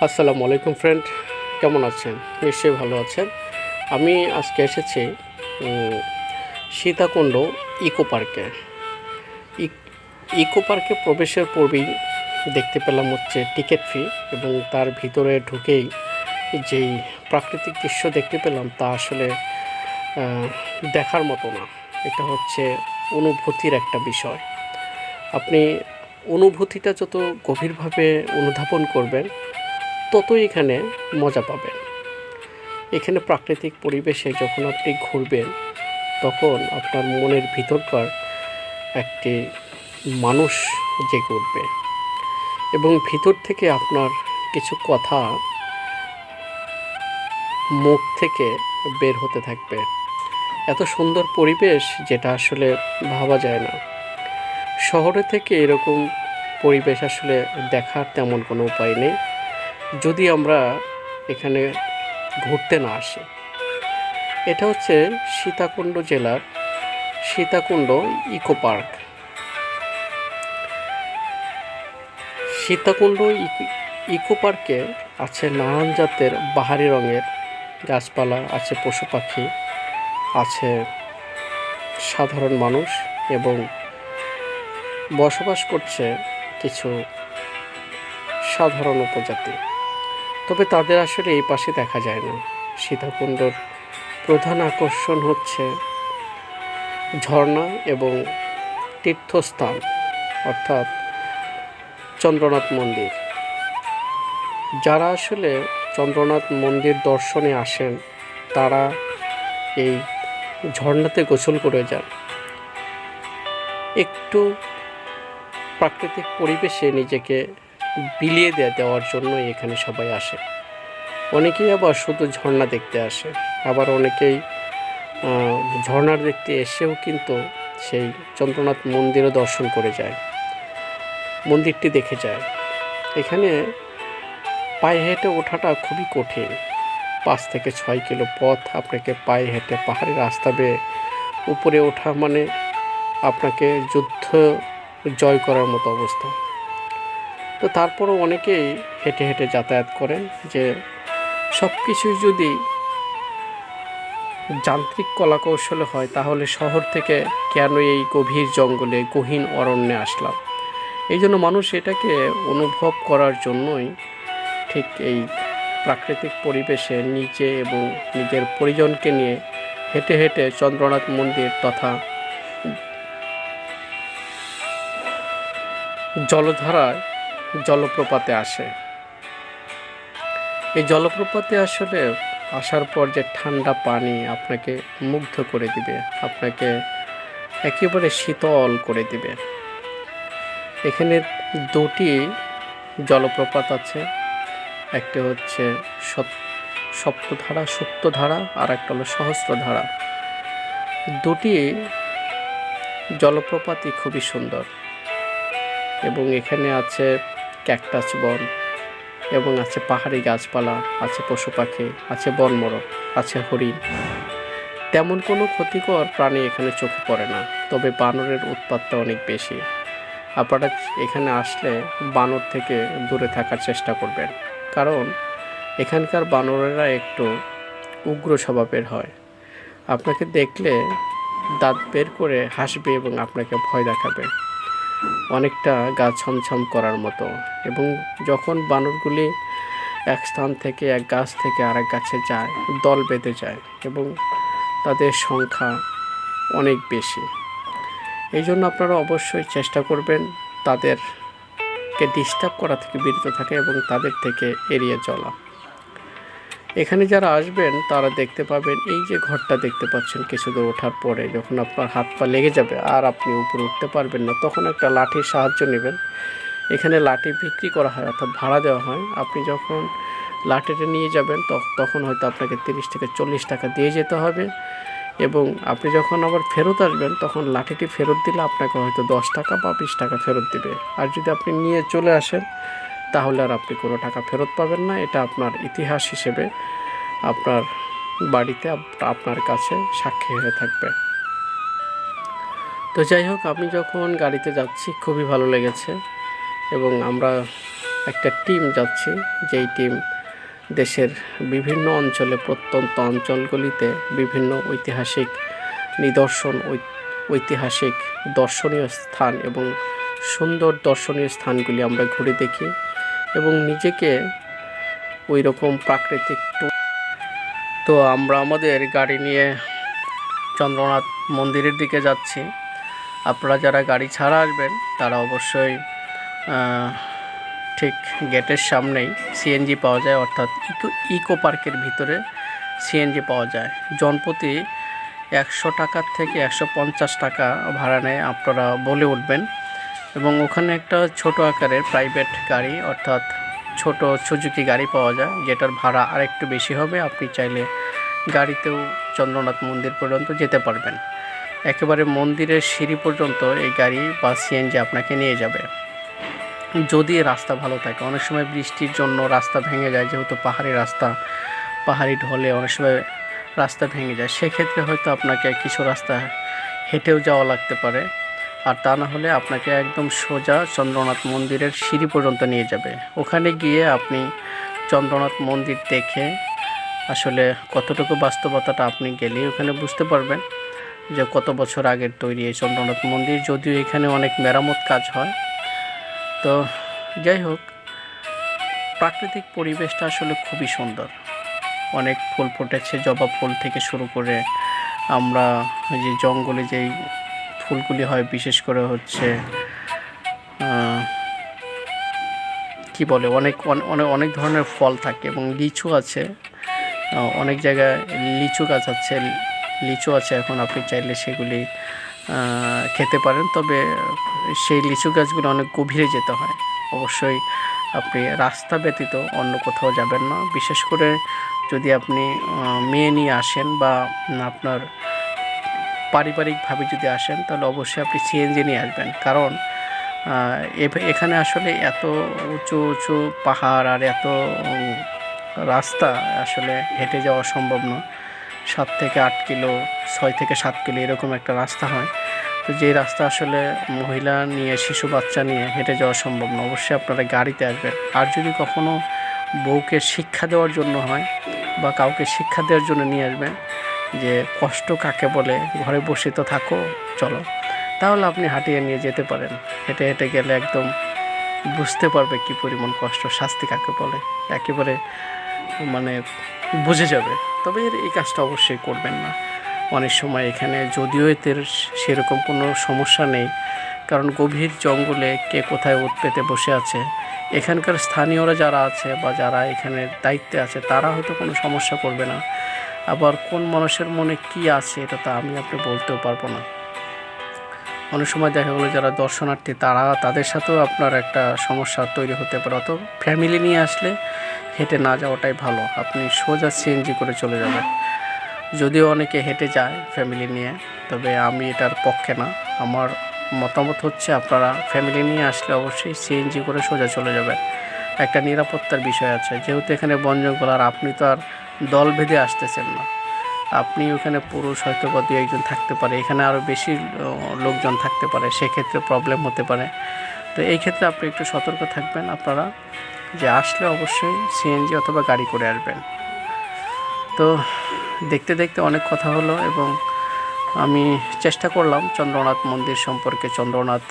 আসসালামু আলাইকুম ফ্রেন্ড কেমন আছেন? নিশ্চয়ই ভালো আছেন। আমি আজকে এসেছি সীতাকুণ্ড ইকো পার্কে ইক- পার্কে প্রবেশের পূর্বেই দেখতে পেলাম হচ্ছে টিকিট ফি এবং তার ভিতরে ঢুকেই যেই প্রাকৃতিক দৃশ্য দেখতে পেলাম তা আসলে দেখার মতো না। এটা হচ্ছে অনুভূতির একটা বিষয়। আপনি অনুভূতিটা যত গভীরভাবে অনুধাবন করবেন ততই এখানে মজা পাবেন। এখানে প্রাকৃতিক পরিবেশে যখন আপনি ঘুরবেন, তখন আপনার মনের ভিতরকার একটি মানুষ জেগে উঠবে এবং ভিতর থেকে আপনার কিছু কথা মুখ থেকে বের হতে থাকবে। এত সুন্দর পরিবেশ যেটা আসলে ভাবা যায় না। শহরে থেকে এরকম পরিবেশ আসলে দেখার তেমন কোনো উপায় নেই। যদি আমরা এখানে ঘুরতে না আসি। এটা হচ্ছে সীতাকুণ্ড জেলার Sitakunda eco park. Sitakunda eco- পার্কে আছে নানান জাতের বাহারি রঙের গাছপালা, আছে পশু পাখি, আছে সাধারণ মানুষ এবং বসবাস করছে কিছু সাধারণ উপজাতি। তবে তাদের আসলে এই পাশে দেখা যায় না সীতাকুণ্ডর প্রধান আকর্ষণ হচ্ছে ঝর্ণা এবং তীর্থস্থান, অর্থাৎ চন্দ্রনাথ মন্দির। যারা আসলে চন্দ্রনাথ মন্দির দর্শনে আসেন, তারা এই ঝর্ণাতে গোসল করে যান। একটু প্রাকৃতিক পরিবেশে নিজেকে বিলিয়ে দেয়া দেওয়ার জন্যই এখানে সবাই আসে। অনেকেই আবার শুধু ঝর্ণা দেখতে আসে। আবার অনেকেই ঝর্ণার দেখতে এসেও কিন্তু সেই চন্দ্রনাথ মন্দিরও দর্শন করে যায়। মন্দিরটি দেখে যায়। এখানে পায়ে হেঁটে ওঠাটা খুবই কঠিন। পাঁচ থেকে ছয় কিলো পথ আপনাকে পায়ে হেঁটে পাহাড়ি রাস্তা বেয়ে উপরে ওঠা মানে আপনাকে যুদ্ধ জয় করার মতো অবস্থা। তো তারপরও অনেকেই হেঁটে হেঁটে যাতায়াত করেন যে সব কিছুই যদি যান্ত্রিক কলাকৌশলে হয়, তাহলে শহর থেকে কেন এই গভীর জঙ্গলে গহীন অরণ্যে আসলাম? এই জন্য মানুষ এটাকে অনুভব করার জন্যই ঠিক এই প্রাকৃতিক পরিবেশে নিজে এবং নিজের পরিজনকে নিয়ে হেঁটে হেঁটে চন্দ্রনাথ মন্দির তথা জলধারায় জলপ্রপাতে আসে। এই জলপ্রপাতে আসলে আসার পর যে ঠান্ডা পানি আপনাকে মুগ্ধ করে দিবে, আপনাকে একেবারে শীতল করে দিবে। এখানে দুটি জলপ্রপাত আছে, একটা হচ্ছে সপ- সপ্তধারা, সুপ্তধারা আর একটা হলো সহস্রধারা। দুটি জলপ্রপাতই খুবই সুন্দর এবং এখানে আছে ক্যাকটাস, বন এবং আছে পাহাড়ি গাছপালা, আছে পশু পাখি, আছে বনমরক আছে হরিণ। তেমন কোনো ক্ষতিকর প্রাণী এখানে চোখে পড়ে না, তবে বানরের উৎপাতটা অনেক বেশি। আপনারা এখানে আসলে বানর থেকে দূরে থাকার চেষ্টা করবেন, কারণ এখানকার বানরেরা একটু উগ্র স্বভাবের হয়। আপনাকে দেখলে দাঁত বের করে হাসবে এবং আপনাকে ভয় দেখাবে। অনেকটা গা ছমছম করার মতো এবং যখন বানরগুলি এক স্থান থেকে এক গাছ থেকে আরেক গাছে যায়, দল বেঁধে যায় এবং তাদের সংখ্যা অনেক বেশি। এই জন্য আপনারা অবশ্যই চেষ্টা করবেন তাদেরকে ডিস্টার্ব করা থেকে বিরত থাকে এবং তাদের থেকে এড়িয়ে চলা। এখানে যারা আসবেন, তারা দেখতে পাবেন এই যে ঘরটা দেখতে পাচ্ছেন কিছু দূর ওঠার পরে, যখন আপনার হাত পা লেগে যাবে আর আপনি উপরে উঠতে পারবেন না, তখন একটা লাঠির সাহায্য নেবেন। এখানে লাঠি বিক্রি করা হয় অর্থাৎ ভাড়া দেওয়া হয়। আপনি যখন লাঠিটা নিয়ে যাবেন, তখ- তখন হয়তো আপনাকে তিরিশ থেকে চল্লিশ টাকা দিয়ে যেতে হবে এবং আপনি যখন আবার ফেরত আসবেন, তখন লাঠিটি ফেরত দিলে আপনাকে হয়তো দশ টাকা বা বিশ টাকা ফেরত দেবে। আর যদি আপনি নিয়ে চলে আসেন তাহলে আর আপনি কোনো টাকা ফেরত পাবেন না। এটা আপনার ইতিহাস হিসেবে আপনার বাড়িতে আপনার কাছে সাক্ষী হয়ে থাকবে। তো যাই হোক, আমি যখন গাড়িতে যাচ্ছি, খুবই ভালো লেগেছে এবং আমরা একটা টিম যাচ্ছি, যেই টিম দেশের বিভিন্ন অঞ্চলে, প্রত্যন্ত অঞ্চলগুলিতে বিভিন্ন ঐতিহাসিক নিদর্শন ঐতিহাসিক দর্শনীয় স্থান এবং সুন্দর দর্শনীয় স্থানগুলি আমরা ঘুরে দেখি। এবং নিজেকে ওই রকম প্রাকৃতিক তো আমরা আমাদের গাড়ি নিয়ে চন্দ্রনাথ মন্দিরের দিকে যাচ্ছি। আপনারা যারা গাড়ি ছাড়া আসবেন, তারা অবশ্যই ঠিক গেটের সামনেই সিএনজি পাওয়া যায়, অর্থাৎ ইকো ইকো পার্কের ভিতরে সিএনজি পাওয়া যায়। জনপ্রতি একশো টাকার থেকে একশো পঞ্চাশ টাকা ভাড়া নেয়, আপনারা বলে উঠবেন। এবং ওখানে একটা ছোট আকারের প্রাইভেট গাড়ি, অর্থাৎ ছোট সুজুকি গাড়ি পাওয়া যায়, যেটার ভাড়া আরেকটু বেশি হবে। আপনি চাইলে গাড়িতেও চন্দ্রনাথ মন্দির পর্যন্ত যেতে পারবেন। একেবারে মন্দিরের সিঁড়ি পর্যন্ত এই গাড়ি বা সিএনজি আপনাকে নিয়ে যাবে। যদি রাস্তা ভালো থাকে, অনেক সময় বৃষ্টির জন্য রাস্তা ভেঙে যায়, যেহেতু পাহাড়ি রাস্তা, পাহাড়ি ঢলে অনেক সময় রাস্তা ভেঙে যায়। সেক্ষেত্রে হয়তো আপনাকে কিছু রাস্তা হেঁটেও যাওয়া লাগতে পারে। আর তা না হলে আপনাকে একদম সোজা চন্দ্রনাথ মন্দিরের সিঁড়ি পর্যন্ত নিয়ে যাবে। ওখানে গিয়ে আপনি চন্দ্রনাথ মন্দির দেখে আসলে কতটুকু বাস্তবতাটা আপনি গেলেই ওখানে বুঝতে পারবেন যে কত বছর আগের তৈরি এই চন্দ্রনাথ মন্দির, যদিও এখানে অনেক মেরামত কাজ হয়। তো যাই হোক, প্রাকৃতিক পরিবেশটা আসলে খুবই সুন্দর। অনেক ফুল ফুটেছে, জবা ফুল থেকে শুরু করে আমরা যে জঙ্গলে যেই ফুলগুলি হয়, বিশেষ করে হচ্ছে কি বলে, অনেক অনেক অনেক ধরনের ফল থাকে এবং লিচু আছে। অনেক জায়গায় লিচু গাছ আছে, লিচু আছে এখন আপনি চাইলে সেগুলি খেতে পারেন। তবে সেই লিচু গাছগুলো অনেক গভীরে যেতে হয়। অবশ্যই আপনি রাস্তা ব্যতীত অন্য কোথাও যাবেন না। বিশেষ করে যদি আপনি মেয়ে নিয়ে আসেন বা আপনার পারিবারিকভাবে যদি আসেন, তাহলে অবশ্যই আপনি সিএনজি নিয়ে আসবেন। কারণ এখানে আসলে এত উঁচু উঁচু পাহাড় আর এত রাস্তা আসলে হেঁটে যাওয়া সম্ভব নয়। সাত থেকে আট কিলো, ছয় থেকে সাত কিলো এরকম একটা রাস্তা হয়। তো যে রাস্তা আসলে মহিলা নিয়ে, শিশু বাচ্চা নিয়ে হেঁটে যাওয়া সম্ভব না অবশ্যই আপনারা গাড়িতে আসবেন। আর যদি কখনো বউকে শিক্ষা দেওয়ার জন্য হয় বা কাউকে শিক্ষা দেওয়ার জন্য নিয়ে আসবেন যে কষ্ট কাকে বলে, ঘরে বসে তো থাকো, চলো। তাহলে আপনি হাঁটিয়ে নিয়ে যেতে পারেন। হেঁটে হেঁটে গেলে একদম বুঝতে পারবে কি পরিমাণ কষ্ট, শাস্তি কাকে বলে। একেবারে মানে বুঝে যাবে। তবে এর এই কাজটা অবশ্যই করবেন না। অনেক সময় এখানে যদিও এতে সেরকম কোনো সমস্যা নেই, কারণ গভীর জঙ্গলে কে কোথায় ওত পেতে বসে আছে। এখানকার স্থানীয়রা যারা আছে বা যারা এখানে দায়িত্বে আছে, তারা হয়তো কোনো সমস্যা করবে না। আবার কোন মানুষের মনে কি আছে, এটা তো আমি আপনি বলতেও পারব না। অনেক সময় দেখা গেলো যারা দর্শনার্থী, তারা তাদের সাথেও আপনার একটা সমস্যা তৈরি হতে পারে। অত ফ্যামিলি নিয়ে আসলে হেঁটে না যাওয়াটাই ভালো। আপনি সোজা সিএনজি করে চলে যাবেন। যদিও অনেকে হেঁটে যায় ফ্যামিলি নিয়ে, তবে আমি এটার পক্ষে না। আমার মতামত হচ্ছে আপনারা ফ্যামিলি নিয়ে আসলে অবশ্যই সিএনজি করে সোজা চলে যাবেন। একটা নিরাপত্তার বিষয় আছে। যেহেতু এখানে বন জঙ্গল আর আপনি তো আর দল বেঁধে আসতেছেন না। আপনি ওখানে পুরুষ হয়তো বা দু একজন থাকতে পারে, এখানে আরও বেশি লোকজন থাকতে পারে, সেক্ষেত্রে প্রবলেম হতে পারে। তো এই ক্ষেত্রে আপনি একটু সতর্ক থাকবেন আপনারা, যে আসলে অবশ্যই সিএনজি অথবা গাড়ি করে আসবেন। তো দেখতে দেখতে অনেক কথা হলো এবং আমি চেষ্টা করলাম চন্দ্রনাথ মন্দির সম্পর্কে, চন্দ্রনাথ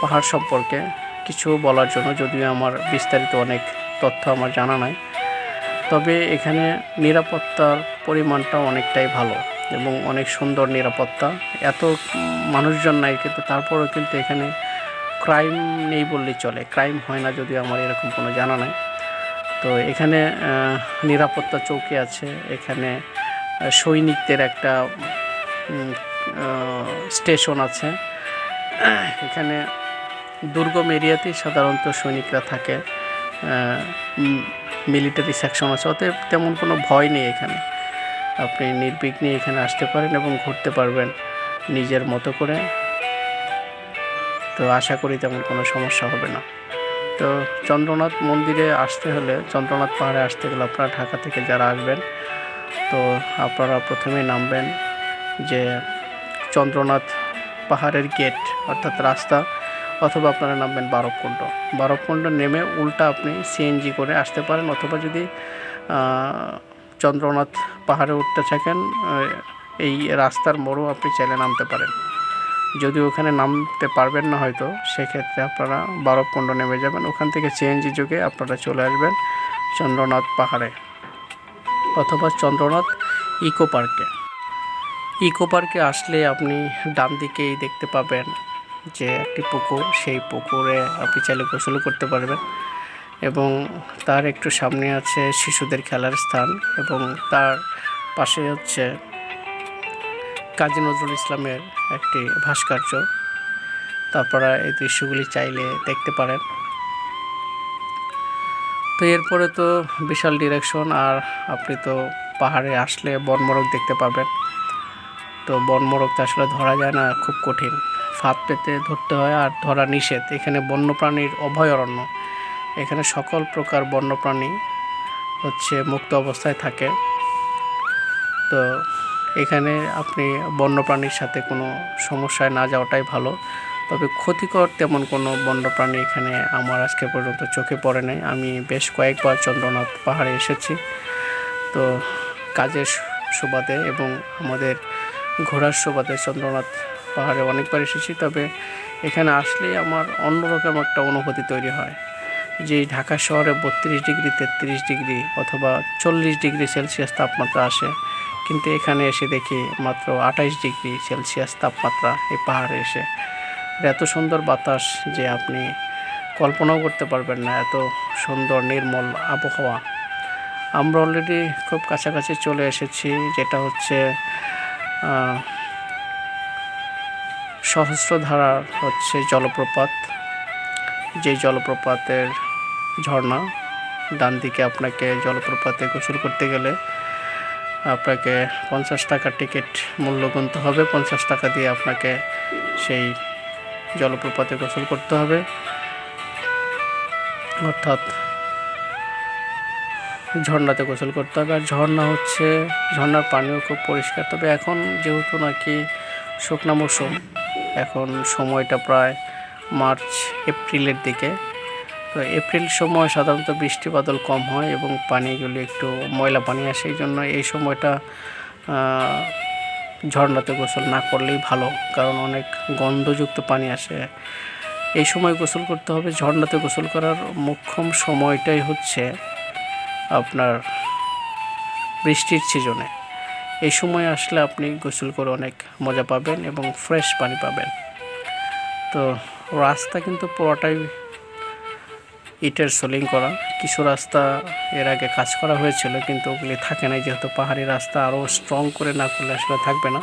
পাহাড় সম্পর্কে কিছু বলার জন্য, যদিও আমার বিস্তারিত অনেক তথ্য আমার জানা নাই। তবে এখানে নিরাপত্তার পরিমাণটা অনেকটাই ভালো এবং অনেক সুন্দর নিরাপত্তা। এত মানুষজন নাই, কিন্তু তারপরেও কিন্তু এখানে ক্রাইম নেই বললেই চলে। ক্রাইম হয় না যদিও আমার এরকম কোনো জানা নাই। তো এখানে নিরাপত্তা চৌকি আছে। এখানে সৈনিকদের একটা স্টেশন আছে। এখানে দুর্গম এরিয়াতেই সাধারণত সৈনিকরা থাকে। মিলিটারি সেকশন আছে। অতএব তেমন কোনো ভয় নেই এখানে। আপনি নির্বিঘ্নে এখানে আসতে পারেন এবং ঘুরতে পারবেন নিজের মতো করে। তো আশা করি তেমন কোনো সমস্যা হবে না। তো চন্দ্রনাথ মন্দিরে আসতে হলে, চন্দ্রনাথ পাহাড়ে আসতে গেলে আপনারা ঢাকা থেকে যারা আসবেন, তো আপনারা প্রথমে নামবেন যে চন্দ্রনাথ পাহাড়ের গেট অর্থাৎ রাস্তা অথবা আপনারা নামবেন বারবকুণ্ড বারবকুণ্ড নেমে উল্টা আপনি সিএনজি করে আসতে পারেন অথবা যদি চন্দ্রনাথ পাহাড়ে উঠতে থাকেন এই রাস্তার মোড়ও আপনি চাইলে নামতে পারেন। যদি ওখানে নামতে পারবেন না হয়তো, সেক্ষেত্রে আপনারা বারবকুণ্ড নেমে যাবেন। ওখান থেকে সিএনজি যোগে আপনারা চলে আসবেন চন্দ্রনাথ পাহাড়ে অথবা চন্দ্রনাথ ইকো পার্কে। ইকো পার্কে আসলে আপনি ডান দিকেই দেখতে পাবেন যে একটি পুকুর, সেই পুকুরে আপনি চাইলে গোসল করতে পারবেন। এবং তার একটু সামনে আছে শিশুদের খেলার স্থান এবং তার পাশে হচ্ছে কাজী নজরুল ইসলামের একটি ভাস্কর্য। তারপরে এই দৃশ্যগুলি চাইলে দেখতে পারেন। তো এরপরে তো বিশাল ডিরেকশন আর আপনি তো পাহাড়ে আসলে বনমরক দেখতে পাবেন তো বনমরক তো আসলে ধরা যায় না, খুব কঠিন। ফাঁদ পেতে ধরতে হয় আর ধরা নিষেধ। এখানে বন্যপ্রাণীর অভয়ারণ্য। এখানে সকল প্রকার বন্যপ্রাণী হচ্ছে মুক্ত অবস্থায় থাকে। তো এখানে আপনি বন্যপ্রাণীর সাথে কোনো সমস্যায় না যাওয়াটাই ভালো। তবে ক্ষতিকর তেমন কোনো বন্যপ্রাণী এখানে আমার আজকে পর্যন্ত চোখে পড়ে নাই। আমি বেশ কয়েকবার চন্দ্রনাথ পাহাড়ে এসেছি। তো কাজের সুবাদে এবং আমাদের ঘোরার সুবাদে চন্দ্রনাথ পাহাড়ে অনেকবার এসেছি, তবে এখানে আসলেই আমার অন্যরকম একটা অনুভূতি তৈরি হয়। যে ঢাকা শহরে বত্রিশ ডিগ্রি, তেত্রিশ ডিগ্রি অথবা চল্লিশ ডিগ্রি সেলসিয়াস তাপমাত্রা আসে, কিন্তু এখানে এসে দেখি মাত্র আঠাইশ ডিগ্রি সেলসিয়াস তাপমাত্রা এই পাহাড়ে এসে। এত সুন্দর বাতাস যে আপনি কল্পনাও করতে পারবেন না, এত সুন্দর নির্মল আবহাওয়া। আমরা অলরেডি খুব কাছাকাছি চলে এসেছি, যেটা হচ্ছে সহস্রধারার হচ্ছে জলপ্রপাত। যে জলপ্রপাতের ঝর্ণা ডান দিকে আপনাকে জলপ্রপাতে গোসল করতে গেলে আপনাকে পঞ্চাশ টাকা টিকিট মূল্য গুনতে হবে। পঞ্চাশ টাকা দিয়ে আপনাকে সেই জলপ্রপাতে গোসল করতে হবে। অর্থাৎ ঝর্ণাতে গোসল করতে হবে। আর ঝর্ণা হচ্ছে, ঝর্ণার পানিও খুব পরিষ্কার। তবে এখন যেহেতু নাকি শুকনা মৌসুম এখন সময়টা প্রায় মার্চ, এপ্রিলের দিকে। তো এপ্রিল সময় সাধারণত বৃষ্টি বাদল কম হয় এবং পানিগুলি একটু ময়লা পানি আসে, এই জন্য এই সময়টা ঝর্ণাতে গোসল না করলেই ভালো, কারণ অনেক গন্ধযুক্ত পানি আসে। এই সময় গোসল করতে হবে, ঝর্ণাতে গোসল করার মোক্ষম সময়টাই হচ্ছে আপনার বৃষ্টির সিজনে। এই সময় আসলে আপনি গোসল করে অনেক মজা পাবেন এবং ফ্রেশ পানি পাবেন। তো রাস্তা কিন্তু পুরোটাই ইটের সোলিং করা। কিছু রাস্তা এর আগে কাজ করা হয়েছিল, কিন্তু ওগুলি থাকে না যেহেতু পাহাড়ি রাস্তা, আরও স্ট্রং করে না করলে আসলে থাকবে না।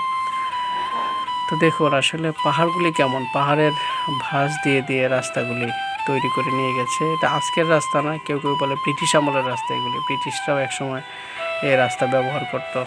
তো দেখুন, আসলে পাহাড়গুলি কেমন? পাহাড়ের ভাঁজ দিয়ে দিয়ে রাস্তাগুলি তৈরি করে নিয়ে গেছে। এটা আজকের রাস্তা না, কেউ কেউ বলে ব্রিটিশ আমলের রাস্তা এগুলি। ব্রিটিশরাও একসময় এই রাস্তা ব্যবহার করতো।